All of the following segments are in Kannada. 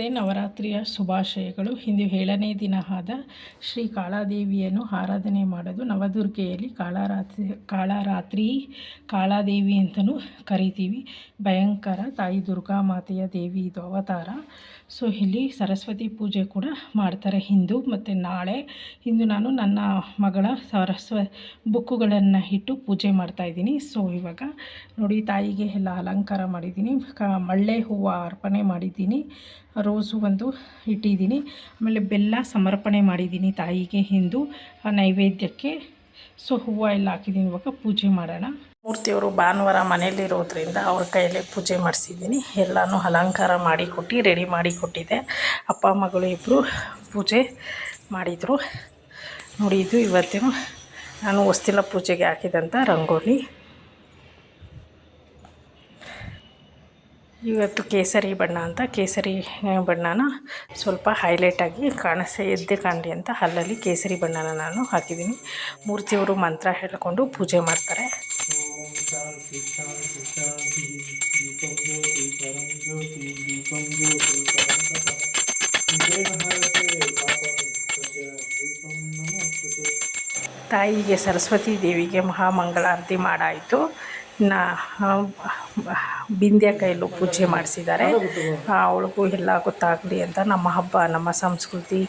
ನಮಸ್ತೆ. ನವರಾತ್ರಿಯ ಶುಭಾಶಯಗಳು. ಇಂದು ಏಳನೇ ದಿನ ಆದ ಶ್ರೀ ಕಾಳಾದೇವಿಯನ್ನು ಆರಾಧನೆ ಮಾಡೋದು ನವದುರ್ಗೆಯಲ್ಲಿ ಕಾಳರಾತ್ರಿ ಕಾಳರಾತ್ರಿ, ಕಾಳಾದೇವಿ ಅಂತಲೂ ಕರಿತೀವಿ. ಭಯಂಕರ ತಾಯಿ ದುರ್ಗಾ ಮಾತೆಯ ದೇವಿ ಇದು ಅವತಾರ. ಸೊ ಇಲ್ಲಿ ಸರಸ್ವತಿ ಪೂಜೆ ಕೂಡ ಮಾಡ್ತಾರೆ ಹಿಂದೂ. ಮತ್ತು ನಾಳೆ ಇಂದು ನಾನು ನನ್ನ ಮಗಳ ಸರಸ್ವ, ಬುಕ್ಕುಗಳನ್ನು ಇಟ್ಟು ಪೂಜೆ ಮಾಡ್ತಾಯಿದ್ದೀನಿ ಸೊ ಇವಾಗ ನೋಡಿ ತಾಯಿಗೆ ಎಲ್ಲ ಅಲಂಕಾರ ಮಾಡಿದ್ದೀನಿ. ಕ, ಮಳ್ಳೆ ಹೂವು ಅರ್ಪಣೆ ಮಾಡಿದ್ದೀನಿ. ರೋಸು ಒಂದು ಇಟ್ಟಿದ್ದೀನಿ. ಆಮೇಲೆ ಬೆಲ್ಲ ಸಮರ್ಪಣೆ ಮಾಡಿದ್ದೀನಿ ತಾಯಿಗೆ ಹಿಂದು ನೈವೇದ್ಯಕ್ಕೆ ಸೊ, ಹೂವು ಎಲ್ಲ ಹಾಕಿದ್ದೀನಿ. ಇವಾಗ ಪೂಜೆ ಮಾಡೋಣ. ಮೂರ್ತಿಯವರು ಭಾನುವಾರ ಮನೆಯಲ್ಲಿರೋದ್ರಿಂದ ಅವ್ರ ಕೈಯಲ್ಲೇ ಪೂಜೆ ಮಾಡಿಸಿದ್ದೀನಿ. ಎಲ್ಲನೂ ಅಲಂಕಾರ ಮಾಡಿ ಕೊಟ್ಟು, ರೆಡಿ ಮಾಡಿ ಕೊಟ್ಟಿದ್ದೆ ಅಪ್ಪ, ಮಗಳು ಇಬ್ಬರು ಪೂಜೆ ಮಾಡಿದರು. ನೋಡಿ, ಇದು ಇವತ್ತಿನ ನಾನು ಹೊಸ್ತಿಲ ಪೂಜೆಗೆ ಹಾಕಿದಂಥ ರಂಗೋಲಿ. ಇವತ್ತು ಕೇಸರಿ ಬಣ್ಣ ಅಂತ, ಕೇಸರಿ ಬಣ್ಣನ ಸ್ವಲ್ಪ ಹೈಲೈಟಾಗಿ ಕಾಣಿಸಿ, ಎದ್ದೆ ಕಾಣಲಿ ಅಂತ ಅಲ್ಲಲ್ಲಿ ಕೇಸರಿ ಬಣ್ಣನ ನಾನು ಹಾಕಿದ್ದೀನಿ. ಮೂರ್ತಿಯವರು ಮಂತ್ರ ಹೇಳಿಕೊಂಡು ಪೂಜೆ ಮಾಡ್ತಾರೆ. ತಾಯಿಗೆ ಸರಸ್ವತಿ ದೇವಿಗೆ ಮಹಾಮಂಗಳಾರತಿ ಮಾಡಾಯಿತು. ನಾ ಬಿಂದ್ಯ ಕೈಲೂ ಪೂಜೆ ಮಾಡಿಸಿದ್ದಾರೆ. ಅವಳಿಗೂ ಎಲ್ಲ ಗೊತ್ತಾಗಲಿ ಅಂತ ನಮ್ಮ ಹಬ್ಬ, ನಮ್ಮ ಸಂಸ್ಕೃತಿ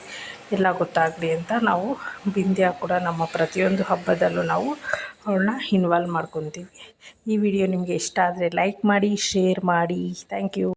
ಎಲ್ಲ ಗೊತ್ತಾಗಲಿ ಅಂತ ನಾವು ಬಿಂದ್ಯ ಕೂಡ ನಮ್ಮ ಪ್ರತಿಯೊಂದು ಹಬ್ಬದಲ್ಲೂ ನಾವು ಅವಳನ್ನ ಇನ್ವಾಲ್ವ್ ಮಾಡ್ಕೊತೀವಿ. ಈ ವಿಡಿಯೋ ನಿಮಗೆ ಇಷ್ಟ ಆದರೆ ಲೈಕ್ ಮಾಡಿ ಶೇರ್ ಮಾಡಿ. Thank you